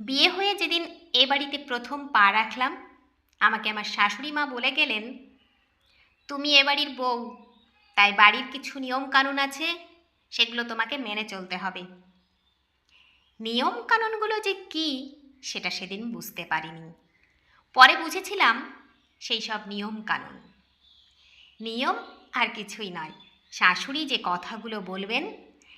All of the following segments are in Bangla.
বিয়ে হয়ে যেদিন এ বাড়িতে প্রথম পা রাখলাম, আমাকে আমার শাশুড়ি মা বলে গেলেন, তুমি এ বাড়ির বউ, তাই বাড়ির কিছু নিয়ম কানুন আছে, সেগুলো তোমাকে মেনে চলতে হবে। নিয়ম কানুনগুলো যে কি, সেটা সেদিন বুঝতে পারিনি। পরে বুঝেছিলাম সেই সব নিয়ম কানুন নিয়ম আর কিছুই নয়, শাশুড়ি যে কথাগুলো বলবেন,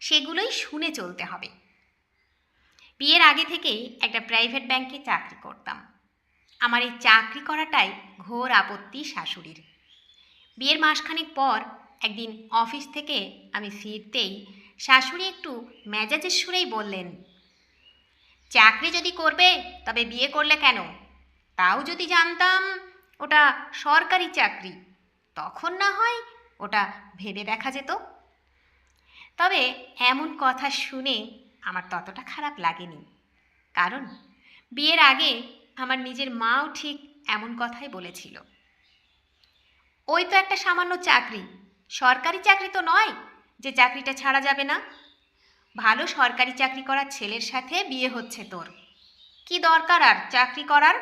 সেগুলোই শুনে চলতে হবে। বিয়ের আগে থেকেই একটা প্রাইভেট ব্যাংকে চাকরি করতাম। আমার এই চাকরি করাটাই ঘোর আপত্তি শাশুড়ির। বিয়ের মাসখানেক পর একদিন অফিস থেকে আমি ফিরতেই শাশুড়ি একটু মেজাজের সুরেই বললেন, চাকরি যদি করবে, তবে বিয়ে করলে কেন? তাও যদি জানতাম ওটা সরকারি চাকরি, তখন না হয় ওটা ভেবে দেখা যেত। তবে এমন কথা শুনে আমার ততটা খারাপ লাগেনি। কারণ বিয়ের আগে আমার নিজের মাও ঠিক এমন কথাই বলেছিল। ওই তো একটা সামান্য চাকরি। সরকারি চাকরি তো নয় যে চাকরিটা ছাড়া যাবে না। ভালো সরকারি চাকরি করার ছেলের সাথে বিয়ে হচ্ছে তোর। কি দরকার আর চাকরি করার?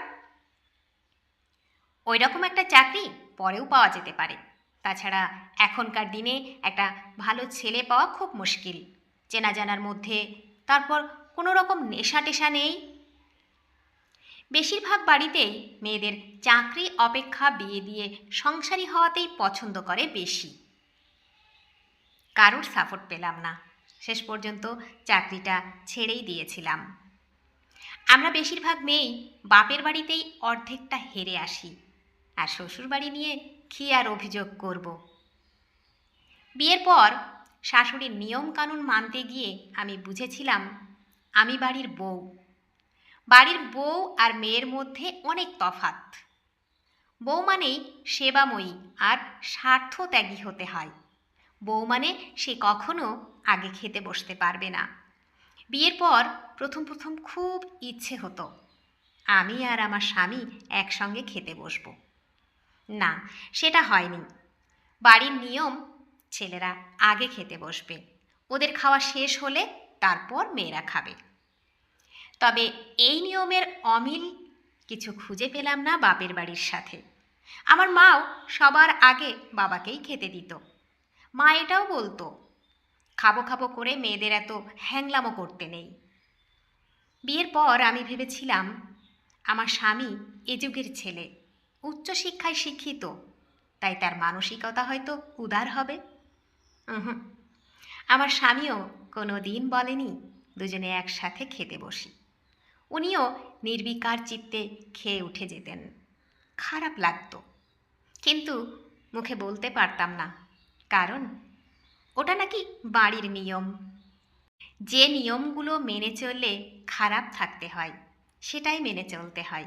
ওই রকম একটা চাকরি পরেও পাওয়া যেতে পারে। তাছাড়া এখনকার দিনে একটা ভালো ছেলে পাওয়া খুব মুশকিল। চেনা জানার মধ্যে তারপর কোনো রকম নেশা টেশা নেই। বেশিরভাগ বাড়িতেই মেয়েদের চাকরি অপেক্ষা বিয়ে দিয়ে সংসারী হওয়াতেই পছন্দ করে বেশি। কারোর সাপোর্ট পেলাম না। শেষ পর্যন্ত চাকরিটা ছেড়েই দিয়েছিলাম। আমরা বেশিরভাগ মেয়েই বাপের বাড়িতেই অর্ধেকটা হেরে আসি আর শ্বশুর বাড়ি নিয়ে কী আর অভিযোগ করব? বিয়ের পর শাশুড়ির নিয়ম কানুন মানতে গিয়ে আমি বুঝেছিলাম, আমি বাড়ির বউ। বাড়ির বউ আর মেয়ের মধ্যে অনেক তফাত বউ মানেই সেবাময়ী আর স্বার্থ ত্যাগী হতে হয়। বউ মানে সে কখনো আগে খেতে বসতে পারবে না। বিয়ের পর প্রথম প্রথম খুব ইচ্ছে হতো, আমি আর আমার স্বামী একসঙ্গে খেতে বসবো। না, সেটা হয়নি। বাড়ির নিয়ম ছেলেরা আগে খেতে বসবে। ওদের খাওয়া শেষ হলে তারপর মেয়েরা খাবে। তবে এই নিয়মের অমিল কিছু খুঁজে পেলাম না বাপের বাড়ির সাথে। আমার মাও সবার আগে বাবাকেই খেতে দিত। মা এটাও বলতো, খাব খাব করে মেয়েদের এত হ্যাংলামো করতে নেই। বিয়ের পর আমি ভেবেছিলাম, আমার স্বামী এ যুগের ছেলে, উচ্চশিক্ষায় শিক্ষিত, তাই তার মানসিকতা হয়তো উদার হবে। আমার স্বামীও কোনো দিন বলেনি, দুজনে একসাথে খেতে বসি। উনিও নির্বিকার চিত্তে খেয়ে উঠে যেতেন। খারাপ লাগতো। কিন্তু মুখে বলতে পারতাম না। কারণ ওটা নাকি বাড়ির নিয়ম। যে নিয়মগুলো মেনে চললে খারাপ থাকতে হয়, সেটাই মেনে চলতে হয়।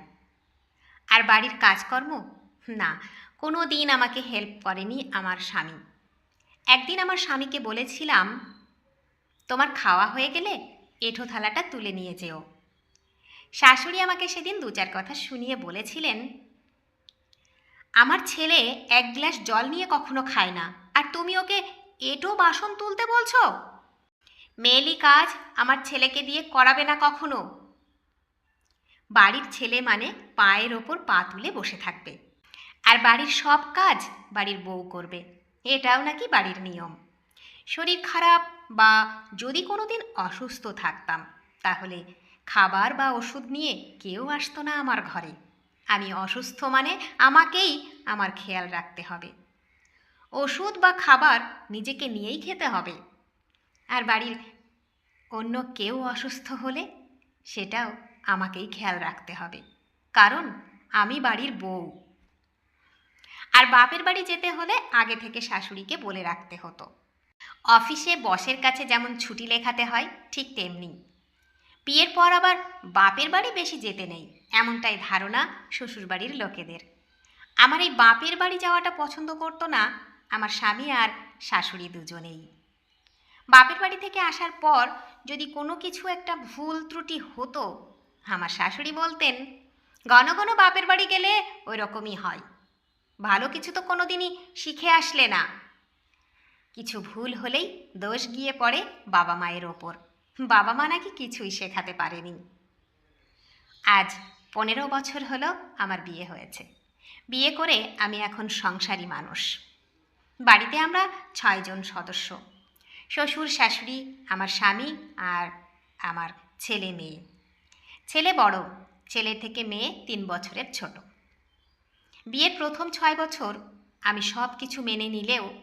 আর বাড়ির কাজকর্ম? না কোনো দিন আমাকে হেল্প করেনি আমার স্বামী। একদিন আমার স্বামীকে বলেছিলাম, তোমার খাওয়া হয়ে গেলে এঁঠো থালাটা তুলে নিয়ে যেও। শাশুড়ি আমাকে সেদিন দু চার কথা শুনিয়ে বলেছিলেন, আমার ছেলে এক গ্লাস জল নিয়ে কখনো খায় না। আর তুমি ওকে এটো বাসন তুলতে বলছো? মেয়েলি কাজ আমার ছেলেকে দিয়ে করাবে না কখনো? বাড়ির ছেলে মানে পায়ের ওপর পা তুলে বসে থাকবে। আর বাড়ির সব কাজ বাড়ির বউ করবে। এটাও নাকি বাড়ির নিয়ম। শরীর খারাপ বা যদি কোনো দিন অসুস্থ থাকতাম, তাহলে খাবার বা ওষুধ নিয়ে কেউ আসতো না আমার ঘরে। আমি অসুস্থ মানে আমাকেই আমার খেয়াল রাখতে হবে। ওষুধ বা খাবার নিজেকে নিয়েই খেতে হবে। আর বাড়ির অন্য কেউ অসুস্থ হলে সেটাও আমাকেই খেয়াল রাখতে হবে। কারণ আমি বাড়ির বউ। আর বাপের বাড়ি যেতে হলে আগে থেকে শাশুড়িকে বলে রাখতে হতো। অফিসে বসের কাছে যেমন ছুটি লেখাতে হয়, ঠিক তেমনি। বিয়ের পর আবার বাপের বাড়ি বেশি যেতে নেই, এমনটাই ধারণা শ্বশুরবাড়ির লোকেদের। আমার এই বাপের বাড়ি যাওয়াটা পছন্দ করতো না, আমার স্বামী আর শাশুড়ি দুজনেই। বাপের বাড়ি থেকে আসার পর যদি কোনো কিছু একটা ভুল ত্রুটি হতো, আমার শাশুড়ি বলতেন, ঘন ঘন বাপের বাড়ি গেলে ওই রকমই হয়। ভালো কিছু তো কোনো দিনই শিখে আসলে না। কিছু ভুল হলেই দোষ গিয়ে পড়ে বাবা মায়ের ওপর। বাবা মা নাকি কিছুই শেখাতে পারেনি। আজ পনেরো বছর হলো আমার বিয়ে হয়েছে। বিয়ে করে আমি এখন সংসারী মানুষ। বাড়িতে আমরা ছয়জন সদস্য। শ্বশুর, শাশুড়ি, আমার স্বামী আর আমার ছেলে মেয়ে। ছেলে বড়, ছেলে থেকে মেয়ে তিন বছরের ছোট। বিয়ের প্রথম ছয় বছর আমি সব কিছু মেনে নিলেও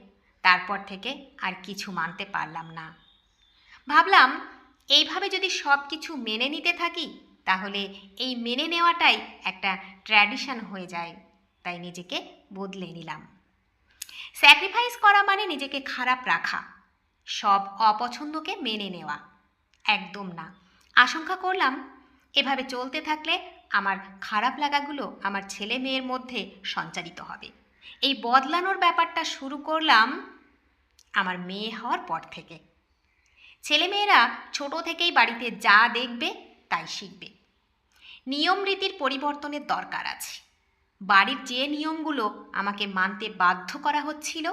তারপর থেকে আর কিছু মানতে পারলাম না। ভাবলাম, এইভাবে যদি সব কিছু মেনে নিতে থাকি, তাহলে এই মেনে নেওয়াটাই একটা ট্র্যাডিশন হয়ে যায়। তাই নিজেকে বদলে নিলাম। স্যাক্রিফাইস করা মানে নিজেকে খারাপ রাখা। সব অপছন্দকে মেনে নেওয়া। একদম না। আশঙ্কা করলাম, এভাবে চলতে থাকলে আমার খারাপ লাগাগুলো আমার ছেলে মেয়ের মধ্যে সঞ্চারিত হবে। এই বদলানোর ব্যাপারটা শুরু করলাম আমার মেয়ে হওয়ার পর থেকে। ছেলেমেয়েরা ছোট থেকেই বাড়িতে যা দেখবে তাই শিখবে। নিয়ম রীতির পরিবর্তনের দরকার আছে। বাড়ির যে নিয়মগুলো আমাকে মানতে বাধ্য করা হচ্ছিল,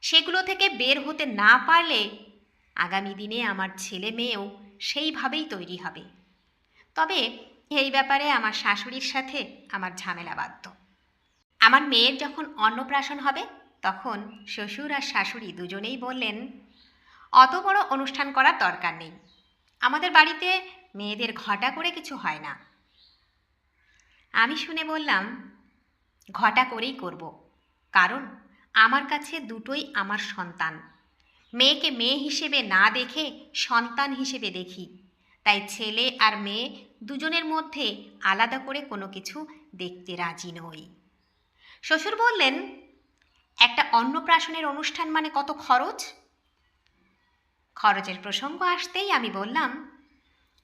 সেগুলো থেকে বের হতে না পারলে আগামী দিনে আমার ছেলে মেয়েও সেইভাবেই তৈরি হবে। তবে এই ব্যাপারে আমার শাশুড়ির সাথে আমার ঝামেলা বাধ্য। আমার মেয়ের যখন অন্নপ্রাশন হবে, তখন শ্বশুর আর শাশুড়ি দুজনেই বললেন, অত বড় অনুষ্ঠান করার দরকার নেই। আমাদের বাড়িতে মেয়েদের ঘটা করে কিছু হয় না। আমি শুনে বললাম, ঘটা করেই করব। কারণ আমার কাছে দুটোই আমার সন্তান। মেয়েকে মেয়ে হিসেবে না দেখে সন্তান হিসেবে দেখি। তাই ছেলে আর মেয়ে দুজনের মধ্যে আলাদা করে কোনো কিছু দেখতে রাজি নই। শ্বশুর বললেন, একটা অন্নপ্রাশনের অনুষ্ঠান মানে কত খরচ? খরচের প্রসঙ্গ আসতেই আমি বললাম,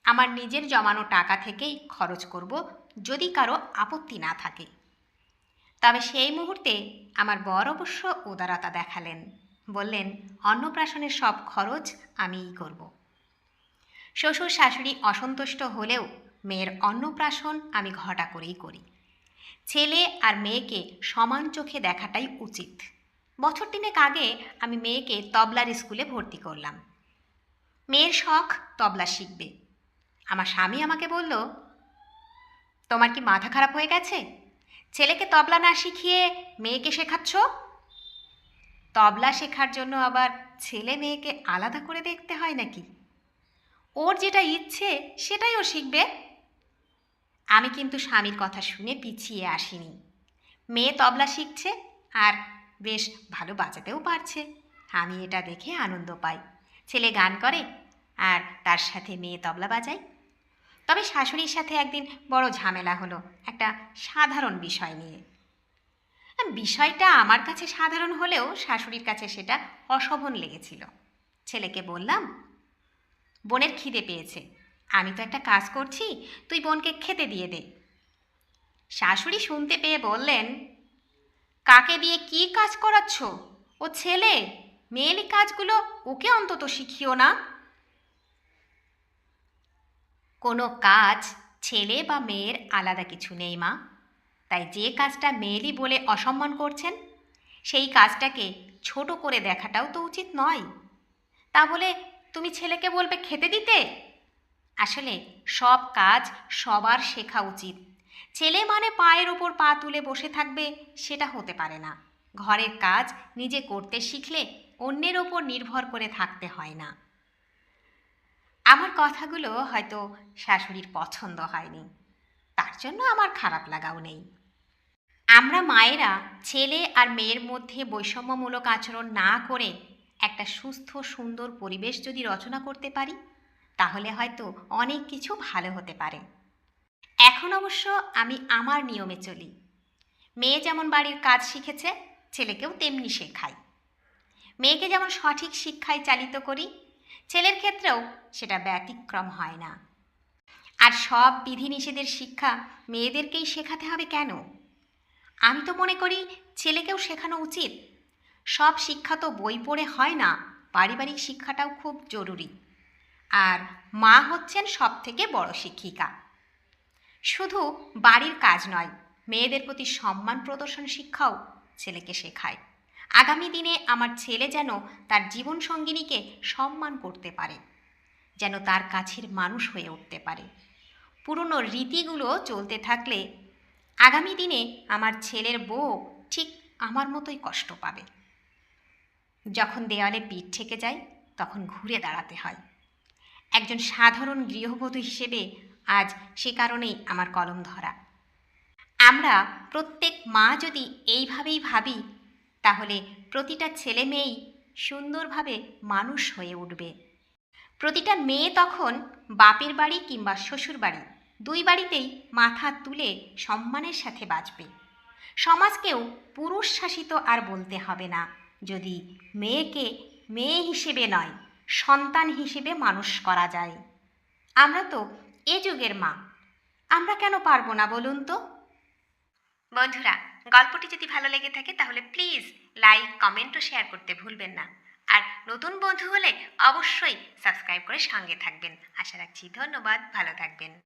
আমার নিজের জমানো টাকা থেকেই খরচ করব যদি কারও আপত্তি না থাকে। তবে সেই মুহূর্তে আমার বর অবশ্য উদারতা দেখালেন, বললেন, অন্নপ্রাশনের সব খরচ আমিই করব। শ্বশুর শাশুড়ি অসন্তুষ্ট হলেও মেয়ের অন্নপ্রাশন আমি ঘটা করেই করি। ছেলে আর মেয়েকে সমান চোখে দেখাটাই উচিত। বছর তিনেক আগে আমি মেয়েকে তবলার স্কুলে ভর্তি করলাম। মেয়ের শখ তবলা শিখবে। আমার স্বামী আমাকে বলল, তোমার কি মাথা খারাপ হয়ে গেছে? ছেলেকে তবলা না শিখিয়ে মেয়েকে শেখাচ্ছ? তবলা শেখার জন্য আবার ছেলে মেয়েকে আলাদা করে দেখতে হয় নাকি? ওর যেটা ইচ্ছে সেটাই ও শিখবে। আমি কিন্তু স্বামীর কথা শুনে পিছিয়ে আসিনি। মেয়ে তবলা শিখছে আর বেশ ভালো বাজাতেও পারছে। আমি এটা দেখে আনন্দ পাই। ছেলে গান করে আর তার সাথে মেয়ে তবলা বাজায়। তবে শাশুড়ির সাথে একদিন বড় ঝামেলা হলো, একটা সাধারণ বিষয় নিয়ে। বিষয়টা আমার কাছে সাধারণ হলেও শাশুড়ির কাছে সেটা অশোভন লেগেছিল। ছেলেকে বললাম, বোনের খিদে পেয়েছে। আমি তো একটা কাজ করছি, তুই বোনকে খেতে দিয়ে দে। শাশুড়ি শুনতে পেয়ে বললেন, কাকে দিয়ে কি কাজ করাচ্ছ? ও ছেলে, মেয়েলি কাজগুলো ওকে অন্তত শিখিও না। কোনো কাজ ছেলে বা মেয়ের আলাদা কিছু নেই মা। তাই যে কাজটা মেয়েলি বলে অসম্মান করছেন, সেই কাজটাকে ছোট করে দেখাটাও তো উচিত নয়। তা বলে তুমি ছেলেকে বলবে খেতে দিতে? আসলে সব কাজ সবার শেখা উচিত। ছেলে মানে পায়ের ওপর পা তুলে বসে থাকবে, সেটা হতে পারে না। ঘরের কাজ নিজে করতে শিখলে অন্যের ওপর নির্ভর করে থাকতে হয় না। আমার কথাগুলো হয়তো শাশুড়ির পছন্দ হয়নি। তার জন্য আমার খারাপ লাগাও নেই। আমরা মায়েরা ছেলে আর মেয়ের মধ্যে বৈষম্যমূলক আচরণ না করে একটা সুস্থ, সুন্দর পরিবেশ যদি রচনা করতে পারি তাহলে হয়তো অনেক কিছু ভালো হতে পারে। এখন অবশ্য আমি আমার নিয়মে চলি। মেয়ে যেমন বাড়ির কাজ শিখেছে, ছেলেকেও তেমনি শেখাই। মেয়েকে যেমন সঠিক শিক্ষায় চালিত করি, ছেলের ক্ষেত্রেও সেটা ব্যতিক্রম হয় না। আর সব বিধিনিষেধের শিক্ষা মেয়েদেরকেই শেখাতে হবে কেন? আমি তো মনে করি ছেলেকেও শেখানো উচিত। সব শিক্ষা তো বই পড়ে হয় না, পারিবারিক শিক্ষাটাও খুব জরুরি। আর মা হচ্ছেন সব থেকে বড় শিক্ষিকা। শুধু বাড়ির কাজ নয়, মেয়েদের প্রতি সম্মান প্রদর্শন শিক্ষাও ছেলেকে শেখায়। আগামী দিনে আমার ছেলে যেন তার জীবন সঙ্গিনীকে সম্মান করতে পারে, যেন তার কাছের মানুষ হয়ে উঠতে পারে। পুরনো রীতিগুলো চলতে থাকলে আগামী দিনে আমার ছেলের বউ ঠিক আমার মতোই কষ্ট পাবে। যখন দেওয়ালে পিঠ ঠেকে যায়, তখন ঘুরে দাঁড়াতে হয়। একজন সাধারণ গৃহবধূ হিসেবে আজ সে কারণেই আমার কলম ধরা। আমরা প্রত্যেক মা যদি এইভাবেই ভাবি, তাহলে প্রতিটা ছেলে মেয়েই সুন্দরভাবে মানুষ হয়ে উঠবে। প্রতিটা মেয়ে তখন বাপের বাড়ি কিংবা শ্বশুর বাড়ি দুই বাড়িতেই মাথা তুলে সম্মানের সাথে বাঁচবে। সমাজকেও পুরুষ শাসিত আর বলতে হবে না, যদি মেয়েকে মেয়ে হিসেবে নয়। সন্তান হিসেবে মানুষ করা যায়। আমরা তো এ যুগের মা। আমরা কেন পারব না বলুন তো? বন্ধুরা, গল্পটি যদি ভালো লেগে থাকে তাহলে প্লিজ লাইক, কমেন্ট ও শেয়ার করতে ভুলবেন না। আর নতুন বন্ধু হলে অবশ্যই সাবস্ক্রাইব করে সঙ্গে থাকবেন। আশা রাখছি ধন্যবাদ, ভালো থাকবেন।